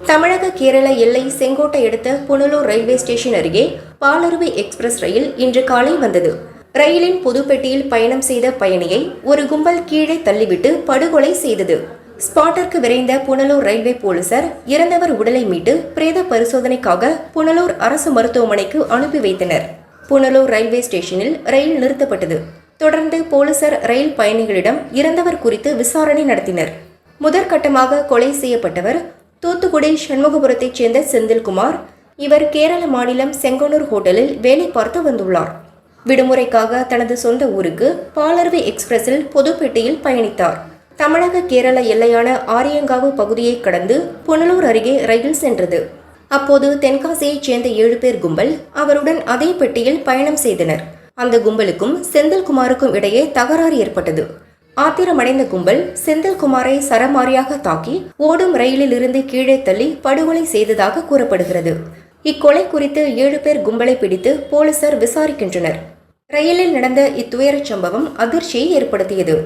தமிழக கேரள எல்லை செங்கோட்டை அடுத்த புனலூர் ரயில்வே ஸ்டேஷன் அருகே பாலருவி எக்ஸ்பிரஸ் ரயில் இன்று காலை வந்தது. ரயிலின் புதுப்பெட்டியில் பயணம் செய்த பயணியை ஒரு கும்பல் கீழே தள்ளிவிட்டு படுகொலை செய்தது. ஸ்பாட்டிற்கு விரைந்த புனலூர் ரயில்வே போலீசார் இறந்தவர் உடலை மீட்டு பிரேத பரிசோதனைக்காக புனலூர் அரசு மருத்துவமனைக்கு அனுப்பி வைத்தனர். புனலூர் ரயில்வே ஸ்டேஷனில் ரயில் நிறுத்தப்பட்டது. தொடர்ந்து போலீசார் ரயில் பயணிகளிடம் இறந்தவர் குறித்து விசாரணை நடத்தினர். முதற்கட்டமாக கொலை செய்யப்பட்டவர் தூத்துக்குடி சண்முகபுரத்தைச் சேர்ந்த செந்தில்குமார் இவர் கேரள மாநிலம் செங்கனூர் ஹோட்டலில் வேலை பார்த்து வந்துள்ளார். விடுமுறைக்காக தனது சொந்த ஊருக்கு பாலர்வி எக்ஸ்பிரஸில் பொதுப்பேட்டையில் பயணித்தார். தமிழக கேரள எல்லையான ஆரியங்காவு பகுதியை கடந்து புனலூர் அருகே ரயில் சென்றது. அப்போது தென்காசியைச் சேர்ந்த ஏழு பேர் கும்பல் அவருடன் அதே பெட்டியில் பயணம் செய்தனர். அந்த கும்பலுக்கும் செந்தில்குமாருக்கும் இடையே தகராறு ஏற்பட்டது. ஆத்திரமடைந்த கும்பல் செந்தில்குமாரை சரமாரியாக தாக்கி ஓடும் ரயிலில் இருந்து கீழே தள்ளி படுகொலை செய்ததாக கூறப்படுகிறது. இக்கொலை குறித்து ஏழு பேர் கும்பலை பிடித்து போலீசார் விசாரிக்கின்றனர். ரயிலில் நடந்த இத்துயரச் சம்பவம் அதிர்ச்சியை ஏற்படுத்தியது.